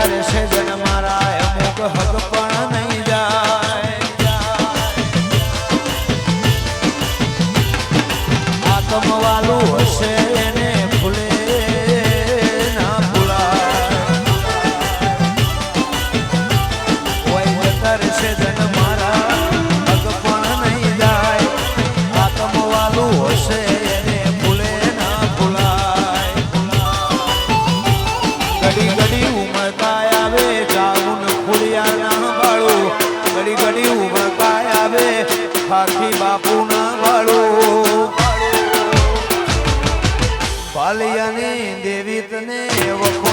કરશે જન મારા કાલિયાની દેવી તને વખો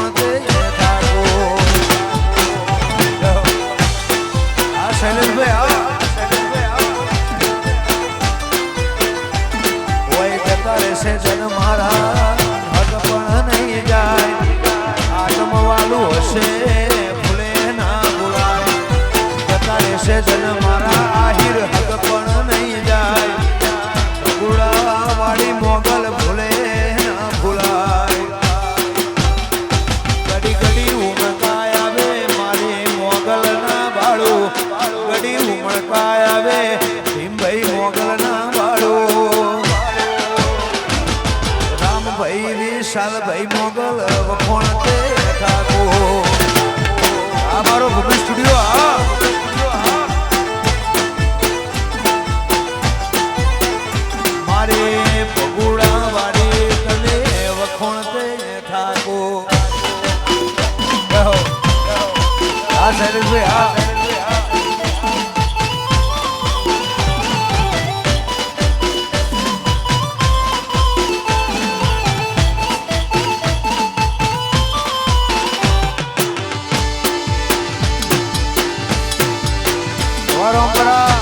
વિશાલભાઈ મોગલ વખોણ તે ઠાકોર. આ મારો ભૂમિ સ્ટુડિયો હા. આ said it's real. પરંપરા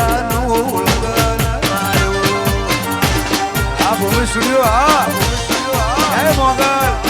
મારાનું લગન આવ્યું આ ભૂમિ સ્ટુડિયો હા. એ મોગલ.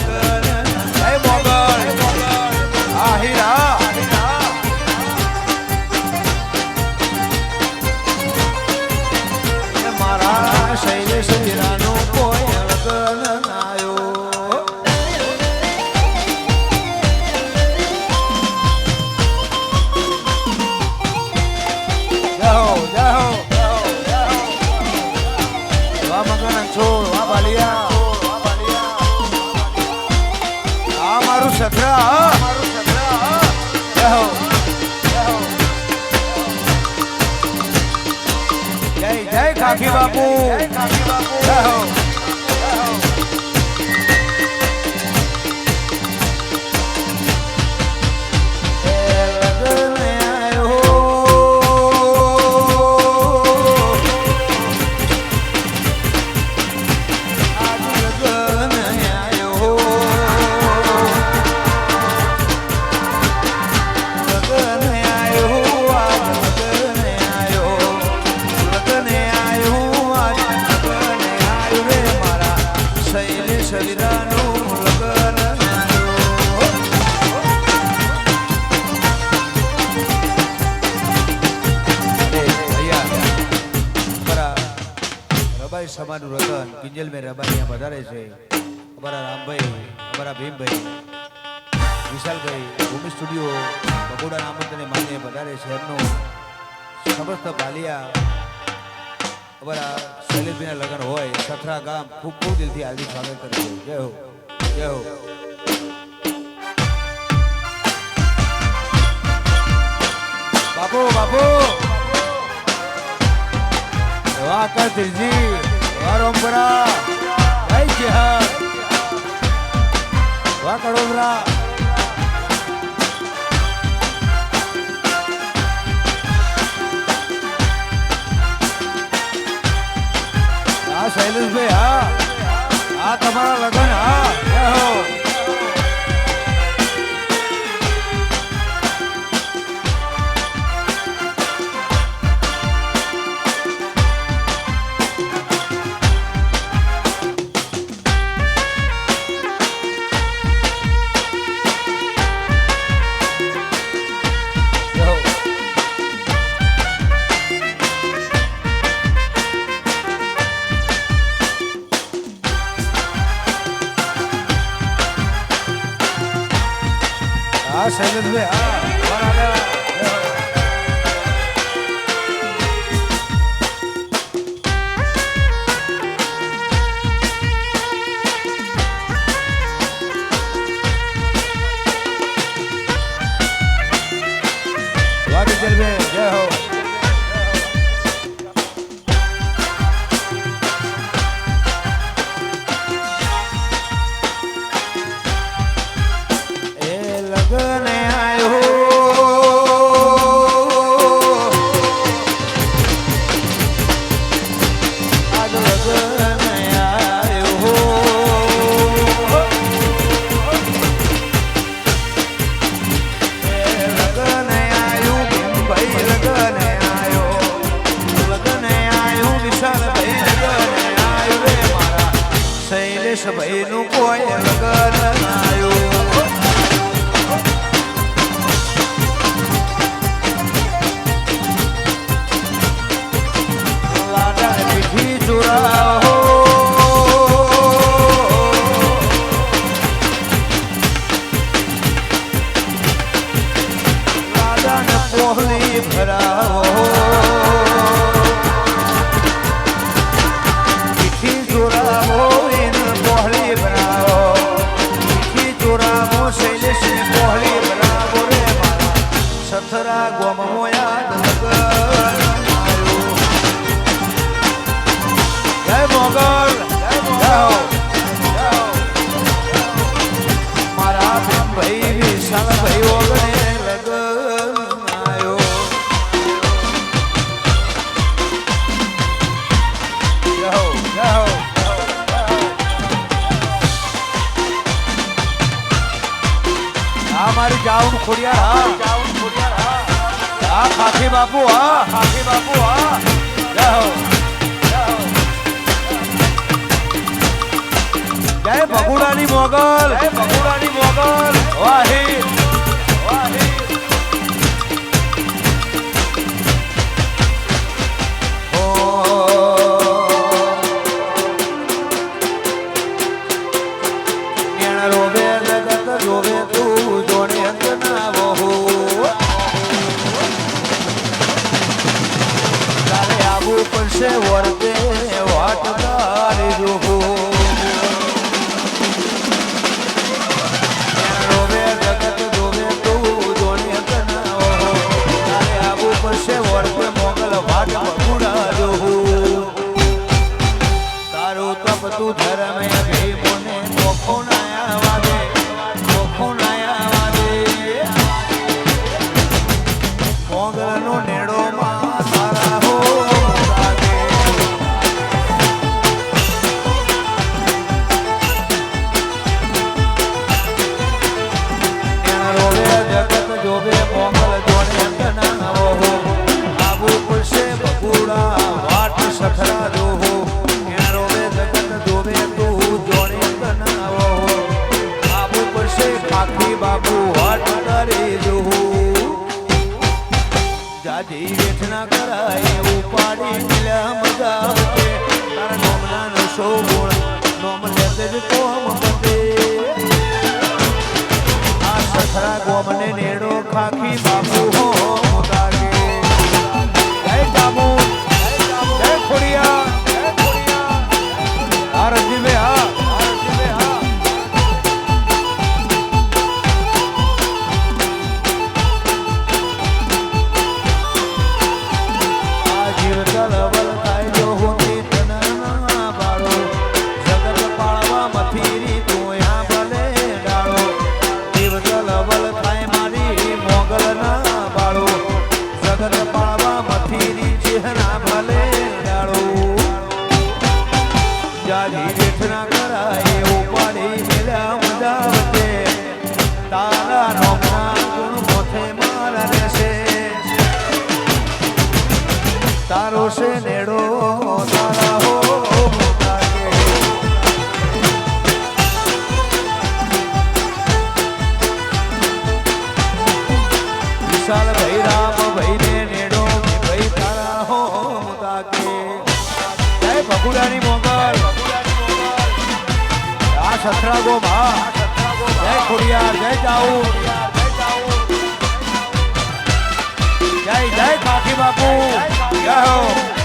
શૈલેષભાઈના લગ્ન હોય, સથરા ગામ ખૂબ ખૂબ દિલથી હાર્દિક સ્વાગત કરે છે. જય હો જય હો. બાપુ બાપુ. વાહ કતિરજી જય જય વાહ હા શૈલેષભાઈ હા. હા તમારા લગ્ન હા. gentlemen. Yo. look good. જાહે જેઠના કરાય ઉપાડી મેલા મજાવતે તારા નોકરા ગુણ મોથે મારા રહેશે તારો છે નેડો સસરા ગો ભા જય ખોડિયાર જય જાઉ જય જય કાકી બાપુ. જય હો.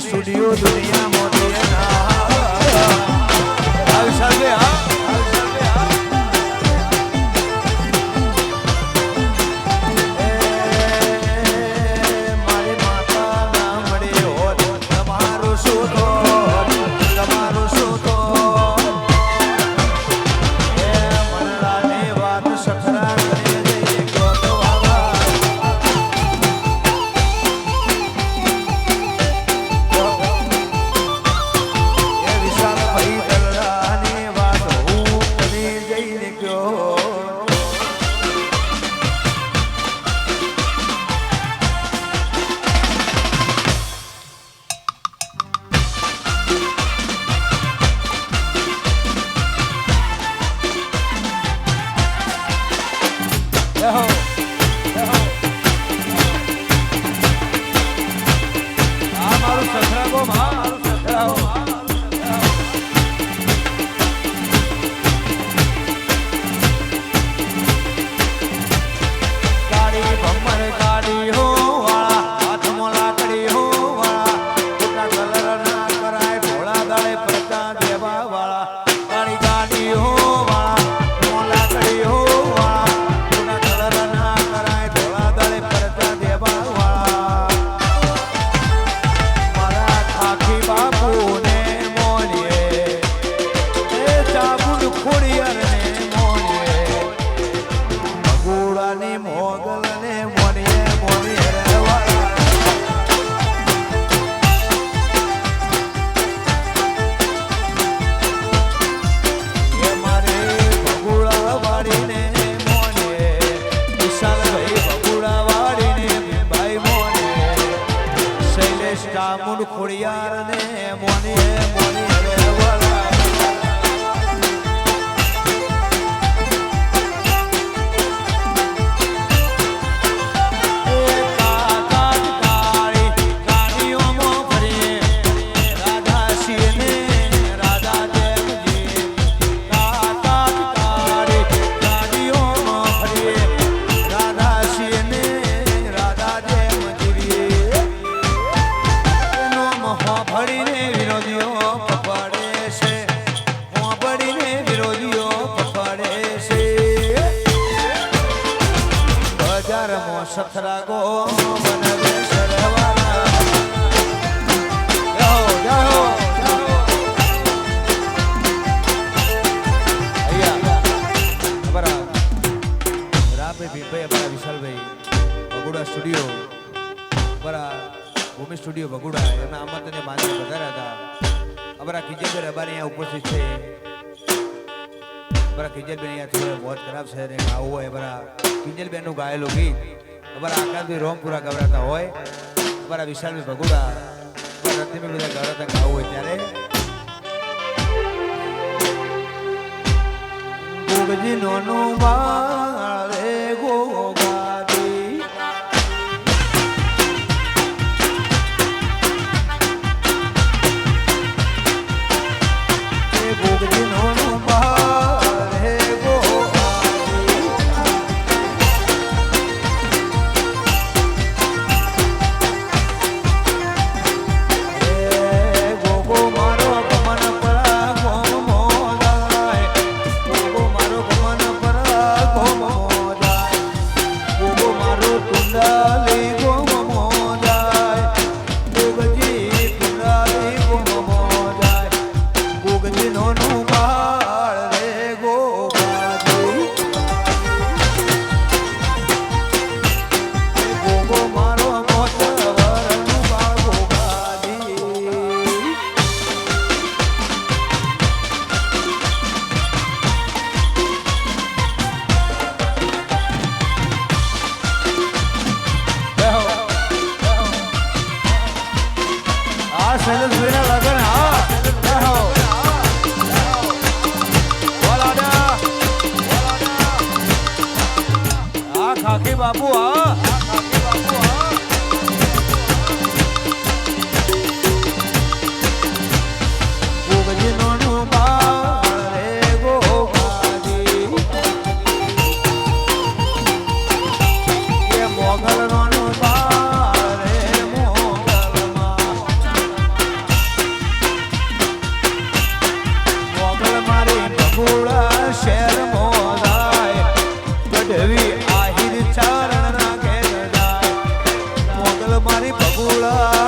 સુડિયો દુનિયામાં કિંજલબેનનું ગાયેલું ગીત. અમારા રોમ પૂરા ગવરાતા હોય, અમારા વિશાલભાઈ ભગુડા. અમારા રતિભાઈ બધા ગવરાતા ગાવું હોય ત્યારે. નોનું બા বাবু love.